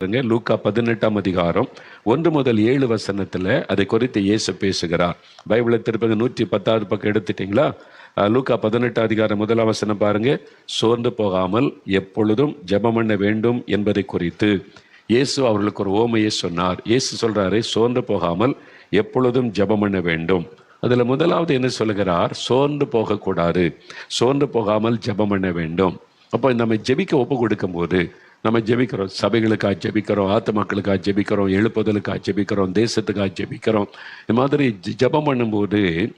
பாருங்க லூக்கா பதினெட்டாம் அதிகாரம் ஒன்று முதல் ஏழு வசனத்துல அதை குறித்து இயேசு பேசுகிறார். பைபிளை திருப்பங்க நூற்றி பத்தாவது பக்கம் எடுத்துட்டீங்களா? லூக்கா பதினெட்டாம் அதிகாரம் முதலாம் வசனம் பாருங்க சோர்ந்து போகாமல் எப்பொழுதும் ஜெபம் பண்ண வேண்டும் என்பதை குறித்து. இயேசு அவர்களுக்கு ஒரு ஓமையை சொன்னார். இயேசு சொல்றாரு சோர்ந்து போகாமல் எப்பொழுதும் ஜெபம் பண்ண வேண்டும். அதுல முதலாவது என்ன சொல்லுகிறார்? சோர்ந்து போகக்கூடாது. சோர்ந்து போகாமல் ஜெபம் பண்ண வேண்டும். அப்போ நம்ம ஜெபிக்க ஒப்பு கொடுக்கும்போது நம்ம ஜெபிக்கிறோம். சபைகளுக்காக ஜெபிக்கிறோம் ஆத்மாக்களுக்காக ஜெபிக்கிறோம் எழுப்புதலுக்காக ஜெபிக்கிறோம் தேசத்துக்காக ஜெபிக்கிறோம். இந்த மாதிரி ஜெபம் பண்ணும்போது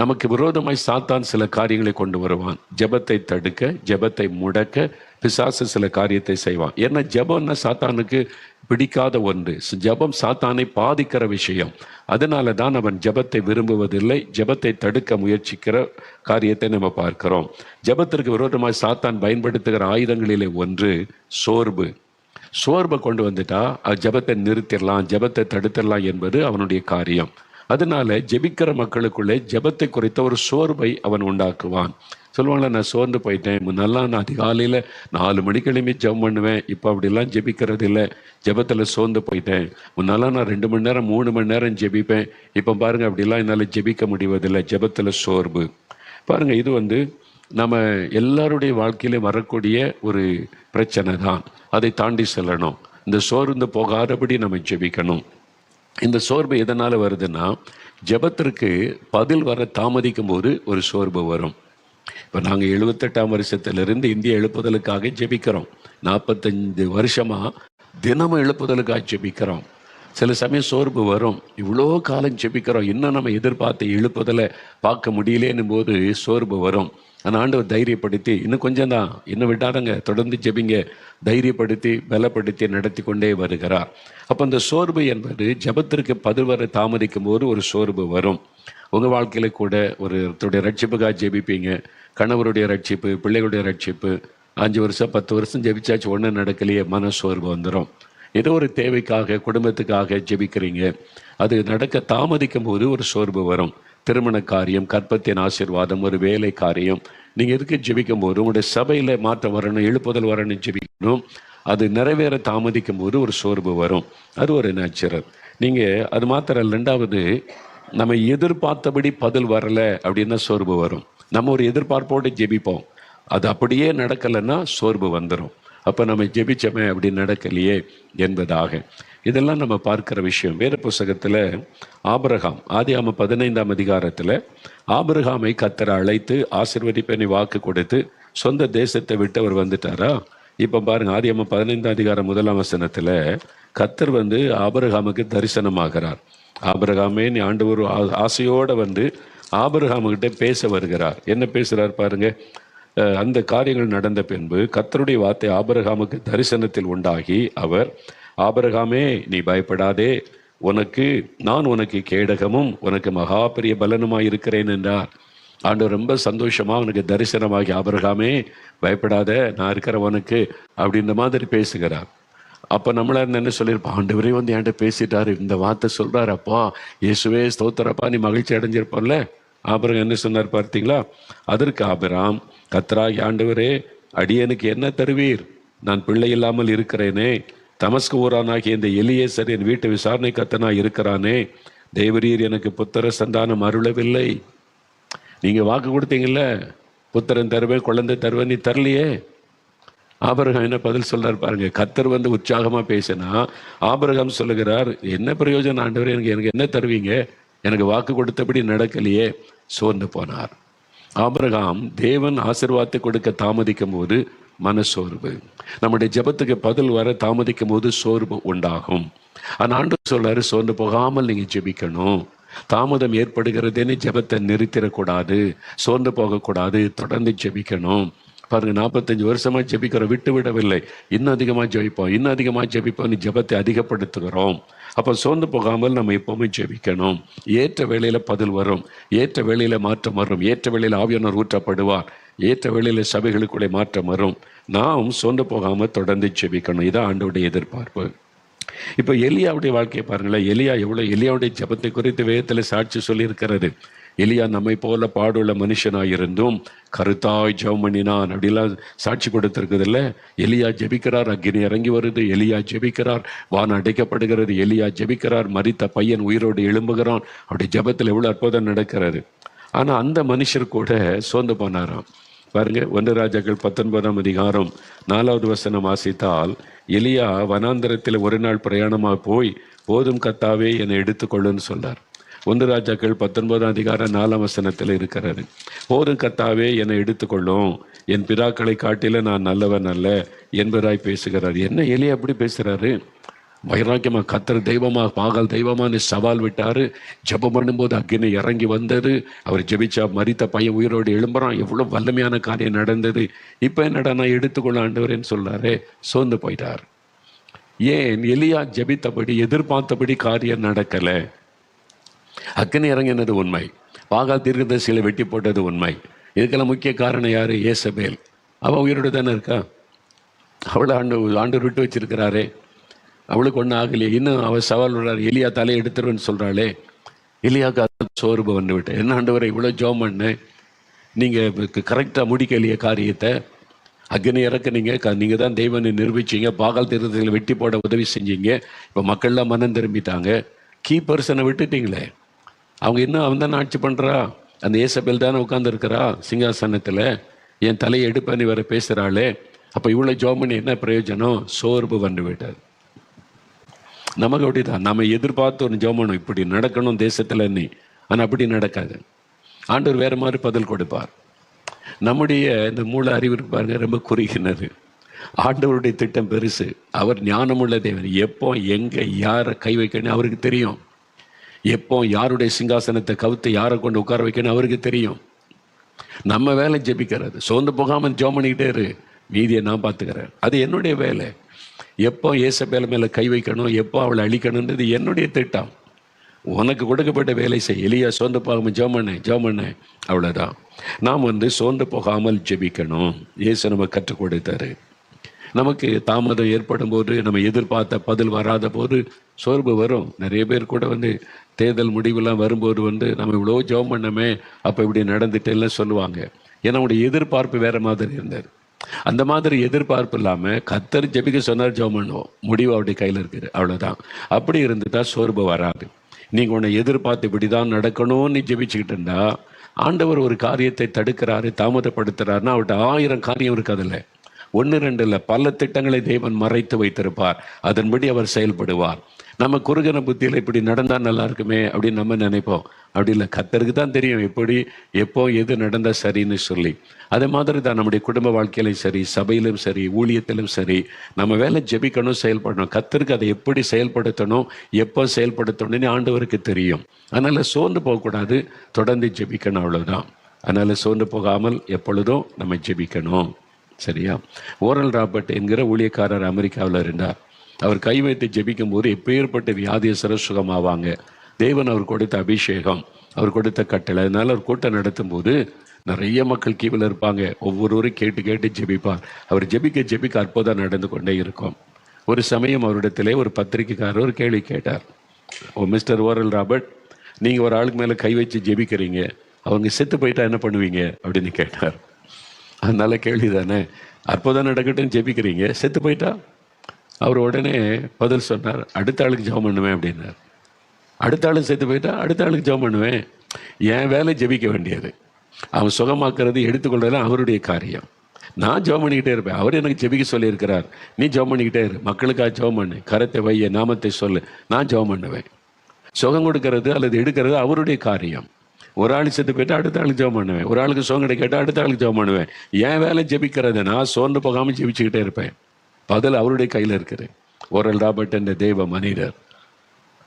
நமக்கு விரோதமாய் சாத்தான் சில காரியங்களை கொண்டு வருவான். ஜெபத்தை தடுக்க ஜெபத்தை முடக்க பிசாசு சில காரியத்தை செய்வான். ஏன்னா ஜெபம்னா சாத்தானுக்கு பிடிக்காத ஒன்று. ஜெபம் சாத்தானை பாதிக்கிற விஷயம். அதனால தான் அவன் ஜெபத்தை விரும்புவதில்லை. ஜெபத்தை தடுக்க முயற்சிக்கிற காரியத்தை நம்ம பார்க்கிறோம். ஜெபத்திற்கு விரோதமாக சாத்தான் பயன்படுத்துகிற ஆயுதங்களிலே ஒன்று சோர்வு சோர்வை கொண்டு வந்துட்டா அது ஜெபத்தை நிறுத்திடலாம் ஜெபத்தை தடுத்திடலாம் என்பது அவனுடைய காரியம். அதனால ஜெபிக்கிற மக்களுக்குள்ளே ஜெபத்தை குறித்த ஒரு சோர்வை அவன் உண்டாக்குவான். சொல்லுவாங்களா நான் சோர்ந்து போயிட்டேன். முன்னெல்லாம் நான் அதிகாலையில் நாலு மணிக்கு எழுப்பி ஜெபம் பண்ணுவேன். இப்போ அப்படிலாம் ஜெபிக்கிறது இல்லை. ஜெபத்தில் சோர்ந்து போயிட்டேன். முன்னெல்லாம் நான் ரெண்டு மணி நேரம் மூணு மணி நேரம் ஜெபிப்பேன். இப்போ பாருங்கள் அப்படிலாம் என்னால் ஜெபிக்க முடிவதில்லை. ஜெபத்தில் சோர்வு. பாருங்கள் இது வந்து நம்ம எல்லாருடைய வாழ்க்கையில வரக்கூடிய ஒரு பிரச்சனை தான். அதை தாண்டி செல்லணும். இந்த சோர்ந்து போகாதபடி நம்ம ஜெபிக்கணும். இந்த சோர்வு எதனால் வருதுன்னா ஜெபத்திற்கு பதில் வர தாமதிக்கும் போது ஒரு சோர்வு வரும். இப்போ நாங்கள் எழுபத்தெட்டாம் வருஷத்திலிருந்து இந்திய எழுப்புதலுக்காக ஜெபிக்கிறோம். நாற்பத்தஞ்சு வருஷமாக தினமும் எழுப்புதலுக்காக ஜெபிக்கிறோம். சில சமயம் சோர்வு வரும். இவ்வளோ காலம் ஜெபிக்கிறோம். இன்னும் நம்ம எதிர்பார்த்த எழுப்புதலை பார்க்க முடியலேன்னு போது சோர்வு வரும். ஆனால் ஆண்டவர் தைரியப்படுத்தி இன்னும் கொஞ்சம் தான் இன்னும் விட்டாருங்க தொடர்ந்து ஜெபிங்க. தைரியப்படுத்தி பலப்படுத்தி நடத்தி கொண்டே வருகிறார். அப்போ அந்த சோர்வு என்பது ஜெபத்திற்கு பதில் வர தாமதிக்கும் போது ஒரு சோர்வு வரும். உங்கள் வாழ்க்கையில் கூட ஒருத்தருடைய ரட்சிப்புக்காக ஜெபிப்பீங்க. கணவருடைய ரட்சிப்பு பிள்ளைகளுடைய ரட்சிப்பு. அஞ்சு வருஷம் பத்து வருஷம் ஜெபிச்சாச்சு ஒன்றும் நடக்கலையே மன சோர்வு வந்துடும் ஏதோ ஒரு தேவைக்காக குடும்பத்துக்காக ஜெபிக்கிறீங்க. அது நடக்க தாமதிக்கும் போது ஒரு சோர்வு வரும். திருமண காரியம் கற்பத்தின் ஆசீர்வாதம் ஒரு வேலை காரியம். நீங்கள் எதுக்கு ஜெபிக்கும் போது உங்களுடைய சபையில் மாற்றம் வரணும் எழுப்புதல் வரணும் ஜெபிக்கணும். அது நிறைவேற தாமதிக்கும் போது ஒரு சோர்வு வரும். அது ஒரு நேச்சுரல் நீங்கள் அது மாத்திரம் ரெண்டாவது நம்ம எதிர்பார்த்தபடி பதில் வரலை அப்படின்னா சோர்வு வரும். நம்ம ஒரு எதிர்பார்ப்போடு ஜெபிப்போம். அது அப்படியே நடக்கலைன்னா சோர்வு வந்துடும் அப்போ நம்ம ஜெபிச்சோமே அப்படி நடக்கலையே என்பதாக. இதெல்லாம் நம்ம பார்க்குற விஷயம். வேறு புஸ்தகத்தில் ஆபிரகாம் ஆதியாம பதினைந்தாம் அதிகாரத்தில் ஆபரகாமை கத்தரை அழைத்து ஆசிர்வதிப்பெண்ணை வாக்கு கொடுத்து சொந்த தேசத்தை விட்டு அவர் வந்துட்டாரா? இப்போ பாருங்க அம்மா பதினைந்தாம் அதிகாரம் முதலாம் வசனத்தில் கத்தர் வந்து ஆபரகாமுக்கு தரிசனமாகிறார். ஆபரகாமே நீ ஆண்டவர் ஆ- ஆசையோடு வந்து ஆபரகாமுகிட்ட பேச வருகிறார். என்ன பேசுகிறார் பாருங்க. அந்த காரியங்கள் நடந்த பின்பு கத்தருடைய வார்த்தை ஆபரகாமுக்கு தரிசனத்தில் உண்டாகி அவர் ஆபரகாமே நீ பயப்படாதே. உனக்கு நான் உனக்கு கேடகமும் உனக்கு மகா பெரிய பலனுமாய் இருக்கிறேன் என்றார். ஆண்டவர் ரொம்ப சந்தோஷமாக அவனுக்கு தரிசனமாகி ஆபரகாமே பயப்படாத நான் இருக்கிற உனக்கு அப்படின்ற மாதிரி பேசுகிறார். அப்போ நம்மளா இருந்தா என்ன சொல்லியிருப்போம்? ஆண்டவரே வந்து என்கிட்ட பேசிட்டாரு இந்த வார்த்தை சொல்கிறாரப்பா அப்பா இயேசுவே ஸ்தோத்திரப்பா நீ மகிழ்ச்சி அடைஞ்சிருப்போம்ல. ஆபரகம் என்ன சொன்னார் பார்த்தீங்களா? அதற்கு ஆபிராம் கத்ராகி ஆண்டவரே அடியனுக்கு என்ன தருவீர்? நான் பிள்ளை இல்லாமல் இருக்கிறேனே. தமஸ்கு ஊரானாகிய இந்த எலியேசர் என் வீட்டு விசாரணை கத்தனா இருக்கிறானே. தேவரீர் எனக்கு புத்திர சந்தானம் அருளவில்லை. நீங்கள் வாக்கு கொடுத்தீங்கல்ல? புத்திரன் தருவேன் குழந்தை தருவேன் நீ தரலையே? ஆபரகம் என்ன பதில் சொல்றாரு பாருங்க. கத்தர் வந்து உற்சாகமாக பேசினா ஆபரகம் சொல்லுகிறார் என்ன பிரயோஜனம் ஆண்டவர் எனக்கு எனக்கு என்ன தருவீங்க? எனக்கு வாக்கு கொடுத்தபடி நடக்கலையே சோர்ந்து போனார். ஆபிரகாம் தேவன் ஆசிர்வாதத்தை கொடுக்க தாமதிக்கும் போது மனசோர்வு. நம்முடைய ஜெபத்துக்கு பதில் வர தாமதிக்கும் போது சோர்வு உண்டாகும். ஆனா ஆண்டு சொல்றாரு சோர்ந்து போகாமல் நீங்க ஜெபிக்கணும். தாமதம் ஏற்படுகிறதேன்னு ஜெபத்தை நிறுத்திடக்கூடாது சோர்ந்து போகக்கூடாது தொடர்ந்து ஜெபிக்கணும். பாருங்கள் நாற்பத்தஞ்சு வருஷமா ஜெபிக்கிறோம் விட்டு விடவில்லை. இன்னும் அதிகமாக ஜெபிப்போம் இன்னும் அதிகமாக ஜெபிப்போம் ஜெபத்தை அதிகப்படுத்துகிறோம். அப்போ சோர்ந்து போகாமல் நம்ம எப்போவுமே ஜெபிக்கணும். ஏற்ற வேளையில் பதில் வரும். ஏற்ற வேளையில் மாற்றம் வரும். ஏற்ற வேளையில் ஆவியானவர் ஊற்றப்படுவார். ஏற்ற வேளையில் சபைகளுக்குள்ளே மாற்றம் வரும். நாம் சோர்ந்து போகாமல் தொடர்ந்து ஜெபிக்கணும். இதான் ஆண்டோடைய எதிர்பார்ப்பு. இப்போ எலியாவுடைய வாழ்க்கையை பாருங்களேன். எலியா எவ்வளோ எலியாவுடைய ஜெபத்தை குறித்து வேதத்தில் சாட்சி சொல்லியிருக்கிறது. எலியா நம்மை போல பாடுள்ள மனுஷனாயிருந்தும் கருத்தாய் ஜவுமணினான் அப்படிலாம் சாட்சி கொடுத்துருக்குதுல்ல? எலியா ஜெபிக்கிறார் அக்னி இறங்கி வருது எலியா ஜெபிக்கிறார் வான் அடைக்கப்படுகிறது எலியா ஜெபிக்கிறார் மரித்த பையன் உயிரோடு எழும்புகிறான். அப்படி ஜெபத்தில் எவ்வளோ அற்புதம் நடக்கிறது. ஆனால் அந்த மனுஷர் கூட சோர்ந்து போனாராம். பாருங்க ஒன்று ராஜாக்கள் பத்தொன்பதாம் அதிகாரம் நாலாவது வசனம் வாசித்தால் எலியா வனாந்தரத்தில் ஒரு நாள் பிரயாணமாக போய் போதும் கத்தாவே என்னை எடுத்துக்கொள்ளுன்னு சொன்னார் ஒன்று ராஜாக்கள் பத்தொன்பதாம் அதிகாரம் நாலாம் வசனத்தில் இருக்கிறாரு போதும் கத்தாவே என்னை எடுத்துக்கொள்ளும். என் பிதாக்களை காட்டில நான் நல்லவன் அல்ல என்பதாய் பேசுகிறார். என்ன எலி அப்படி பேசுகிறாரு வைராக்கியமாக கத்தர் தெய்வமாக பாகால் தெய்வமானு சவால் விட்டார். ஜெபம் பண்ணும்போது அக்னி இறங்கி வந்தது. அவர் ஜெபிச்சா மறித்த பையன் உயிரோடு எழும்புறான். எவ்வளோ வல்லமையான காரியம் நடந்தது. இப்போ என்னடா நான் எடுத்துக்கொள்ள ஆண்டவரேன்னு சோர்ந்து போயிட்டார். ஏன் எலியா ஜெபித்தபடி எதிர்பார்த்தபடி காரியம் நடக்கலை? அக்னி இறங்கினது உண்மை. பாகால் தீர்க்கதரிசிகளை வெட்டி போட்டது உண்மை. இதுக்கெல்லாம் முக்கிய காரணம் யார்? ஏசபேல். அவள் உயிரோடு தானே இருக்கா? அவளை ஆண்டு ஆண்டு விட்டு வச்சிருக்கிறாரே. அவளுக்கு ஒன்றும் ஆகலையே. இன்னும் அவள் சவால் விடுறாரு. எலியா தலையை எடுத்துருவேன்னு சொல்கிறாளே எலியாக்கு அது சோர்வு வந்து விட்டேன் என்ன ஆண்டவரை இவ்வளோ ஜோம் பண்ணேன் நீங்கள் கரெக்டாக முடிக்கலையே காரியத்தை. அக்னி இறக்குனீங்க. க நீங்கள் தான் தெய்வனை நிரூபிச்சீங்க. பாகால் திருத்தத்தில் வெட்டி போட உதவி செஞ்சீங்க. இப்போ மக்கள்லாம் மனம் திரும்பிட்டாங்க. கீ பர்சனை விட்டுட்டீங்களே. அவங்க இன்னும் அவன் தானே ஆட்சி பண்ணுறா அந்த ஏசபேல் தானே உட்காந்துருக்கிறா சிங்காசனத்தில். என் தலையை எடுப்பேன்னு வேற பேசுகிறாளே அப்போ இவ்வளோ ஜோம் பண்ணி என்ன பிரயோஜனம்? சோர்வு வந்து விட்டார் நமக்கு அப்படிதான். நம்ம எதிர்பார்த்து ஒரு ஜோமனும் இப்படி நடக்கணும் தேசத்தில் நீ. ஆனால் அப்படி நடக்காது. ஆண்டவர் வேறு மாதிரி பதில் கொடுப்பார். நம்முடைய இந்த மூல அறிவு பாருங்க ரொம்ப குறுகினது. ஆண்டவருடைய திட்டம் பெருசு. அவர் ஞானமுள்ள தேவன். எப்போ எங்கே யாரை கை வைக்கணும் அவருக்கு தெரியும். எப்போ யாருடைய சிங்காசனத்தை கவுத்து யாரை கொண்டு உட்கார வைக்கணும் அவருக்கு தெரியும். நம்ம வேலை ஜெபிக்கிறது. சோர்ந்து போகாமல் ஜோம் பண்ணிக்கிட்டே இரு. மீதியை நான் பார்த்துக்கிறேன். அது என்னுடைய வேலை. எப்போ ஏசபேல மேலே கை வைக்கணும் எப்போ அவளை அழிக்கணுன்றது என்னுடைய திட்டம். உனக்கு கொடுக்கப்பட்ட வேலை செய். எளியா சோர்ந்து போகாமல் ஜோமண்ணே பண்ணு பண்ணு. அவ்வளோதான் நாம் வந்து சோர்ந்து போகாமல் ஜெபிக்கணும். ஏசு நம்ம கற்றுக் கொடுத்தாரு. நமக்கு தாமதம் ஏற்படும் போது நம்ம எதிர்பார்த்த பதில் வராத போது சோர்வு வரும். நிறைய பேர் கூட வந்து தேர்தல் முடிவுலாம் வரும்போது வந்து நம்ம இவ்வளோ ஜெபம் பண்ணமே அப்போ இப்படி நடந்துட்டேன்னு சொல்லுவாங்க. ஏன்னா அவங்களுடைய எதிர்பார்ப்பு வேற மாதிரி இருந்தது. அந்த மாதிரி எதிர்பார்ப்பு இல்லாமல் கத்தர் ஜெபிக்க சொன்னார் ஜெபம் பண்ணுவோம். முடிவு அவருடைய கையில் இருக்குது. அவ்வளோதான் அப்படி இருந்துட்டா சோர்வு வராது. நீங்கள் உன்னை எதிர்பார்த்து இப்படி தான் நடக்கணும்னு ஜெபிச்சுக்கிட்டு இருந்தா ஆண்டவர் ஒரு காரியத்தை தடுக்கிறாரு தாமதப்படுத்துறாருன்னா அவர்கிட்ட ஆயிரம் காரியம் இருக்காதுல்ல ஒன்று ரெண்டு இல்லை பல திட்டங்களை தேவன் மறைத்து வைத்திருப்பார். அதன்படி அவர் செயல்படுவார். நம்ம குறுகன புத்தியில் இப்படி நடந்தா நல்லா இருக்குமே அப்படின்னு நம்ம நினைப்போம். அப்படி இல்லை கத்தருக்கு தான் தெரியும் எப்படி எப்போ எது நடந்தால் சரின்னு சொல்லி. அதே மாதிரி தான் நம்முடைய குடும்ப வாழ்க்கையிலும் சரி சபையிலும் சரி ஊழியத்திலும் சரி நம்ம வேலை ஜெபிக்கணும் செயல்படணும். கத்தருக்கு அதை எப்படி செயல்படுத்தணும் எப்போ செயல்படுத்தணும்னு ஆண்டவருக்கு தெரியும். அதனால் சோர்ந்து போகக்கூடாது தொடர்ந்து ஜெபிக்கணும் அவ்வளோதான் அதனால் சோர்ந்து போகாமல் எப்பொழுதும் நம்ம ஜெபிக்கணும். சரியா? ஓரல் ராபர்ட் என்கிற ஊழியக்காரர் அமெரிக்காவில் இருந்தார். அவர் கை வைத்து ஜெபிக்கும் போது எப்பேற்பட்ட வியாதியசர சுகமாவாங்க தேவன் அவர் கொடுத்த அபிஷேகம் அவர் கொடுத்த கட்டளை அதனால அவர் கூட்டம் நடத்தும் போது நிறைய மக்கள் கீவில் இருப்பாங்க. ஒவ்வொருவரும் கேட்டு கேட்டு ஜெபிப்பார். அவர் ஜெபிக்க ஜெபிக்க அற்புதம் நடந்து கொண்டே இருக்கும். ஒரு சமயம் அவரிடத்திலே ஒரு பத்திரிகைக்காரர் ஒரு கேள்வி கேட்டார். ஓ மிஸ்டர் ஓரல் ராபர்ட் நீங்கள் ஒரு ஆளுக்கு மேலே கை வச்சு ஜெபிக்கிறீங்க. அவங்க செத்து போயிட்டா என்ன பண்ணுவீங்க? அப்படின்னு கேட்டார். அதனால கேள்வி தானே அற்புதம் நடக்கட்டும் ஜெபிக்கிறீங்க. செத்து போயிட்டா? அவர் உடனே பதில் சொன்னார் அடுத்த ஆளுக்கு ஜெபம் பண்ணுவேன் அப்படின்னார். அடுத்த ஆளு செத்து போயிட்டா? அடுத்த ஆளுக்கு ஜெபம் பண்ணுவேன் என் வேலை ஜெபிக்க வேண்டியது. அவன் சுகமாக்குறது எடுத்துக்கொள்றதுலாம் அவருடைய காரியம். நான் ஜெபம் பண்ணிக்கிட்டே இருப்பேன். அவர் எனக்கு ஜெபிக்க சொல்லியிருக்கிறார். நீ ஜெபம் பண்ணிக்கிட்டே இரு. மக்களுக்காக ஜெபம் பண்ணு. கரத்தை வைய நாமத்தை சொல்லு. நான் ஜெபம் பண்ணுவேன். சுகம் கொடுக்கறது அல்லது எடுக்கிறது அவருடைய காரியம். ஒரு ஆள் செத்து போயிட்டு அடுத்த ஆளுக்கு ஜெபம் பண்ணுவேன். ஒரு ஆளுக்கு சோகம் கிடைக்காட்டா அடுத்த ஆளுக்கு ஜெபம் பண்ணுவேன். என் வேலை ஜெபிக்கிறது நான் சோர்ந்து போகாமல் ஜெபிச்சுக்கிட்டே இருப்பேன். பதில் அவருடைய கையில் இருக்குது. ஓரல் ராபர்ட் என்ற தெய்வ மனிதர்.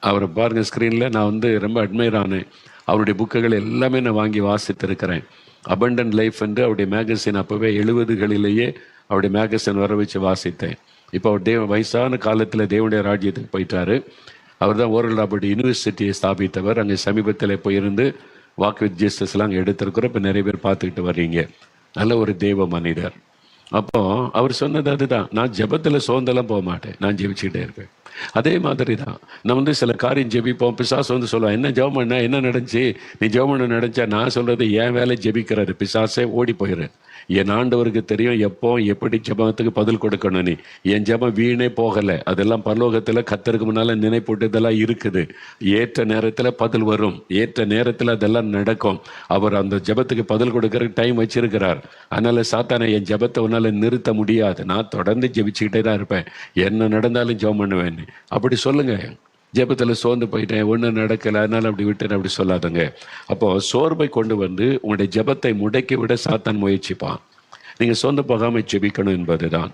அவரை பாருங்க ஸ்க்ரீனில் நான் வந்து ரொம்ப அட்மையர் ஆனேன். அவருடைய புக்குகள் எல்லாமே நான் வாங்கி வாசித்திருக்கிறேன். அபண்டன் லைஃப் என்று அவருடைய மேகசின் அப்போவே எழுபதுகளிலேயே அவருடைய மேகசின் வர வச்சு வாசித்தேன். இப்போ அவர் தேவ வயசான காலத்தில் தேவனுடைய ராஜ்யத்துக்கு போயிட்டாரு. அவர் தான் ஓரல் ராபர்ட் யூனிவர்சிட்டியை ஸ்தாபித்தவர். அங்கே சமீபத்தில் போயிருந்து வாக் வித் ஜீசஸ்லாம் அங்கே எடுத்திருக்கிறோம். இப்போ நிறைய பேர் பார்த்துக்கிட்டு வர்றீங்க. நல்ல ஒரு தெய்வ மனிதர். அப்போ அவர் சொன்னது அதுதான். நான் ஜபத்தில் சோர்ந்தெல்லாம் போக மாட்டேன். நான் ஜெபிச்சுக்கிட்டே இருப்பேன். அதே மாதிரி தான் நான் வந்து சில காரியம் ஜெபிப்போம். பிசாசு வந்து சொல்லுவான் என்ன ஜெபம் பண்ண? என்ன நடந்துச்சு? நீ ஜெபம் பண்ண நடந்துச்சா? நான் சொல்றது என் வேலை ஜெபிக்கிறது. பிசாசே ஓடி போயிடுறேன் என் ஆண்டவருக்கு தெரியும் எப்போ எப்படி ஜெபத்துக்கு பதில் கொடுக்கணும் நீ. என் ஜெபம் வீணே போகலை. அதெல்லாம் பரலோகத்தில் கத்தருக்கு முன்னால் நினைப்போட்டு இதெல்லாம் இருக்குது. ஏற்ற நேரத்தில் பதில் வரும். ஏற்ற நேரத்தில் அதெல்லாம் நடக்கும். அவர் அந்த ஜெபத்துக்கு பதில் கொடுக்கறதுக்கு டைம் வச்சிருக்கிறார். அதனால் சாத்தானை என் ஜெபத்தை உன்னால் நிறுத்த முடியாது. நான் தொடர்ந்து ஜெபிச்சுக்கிட்டே தான் இருப்பேன். என்ன நடந்தாலும் ஜெபம் பண்ணுவேன் அப்படி சொல்லுங்கள் ஜெபத்தில் சோர்ந்து போயிட்டேன் ஒன்றும் நடக்கலை அதனால அப்படி விட்டேன் அப்படி சொல்லாதங்க. அப்போ சோர்வை கொண்டு வந்து உங்களுடைய ஜெபத்தை முடக்கி விட சாத்தான் முயற்சிப்பான். நீங்கள் சோர்ந்து போகாமல் ஜெபிக்கணும் என்பது தான்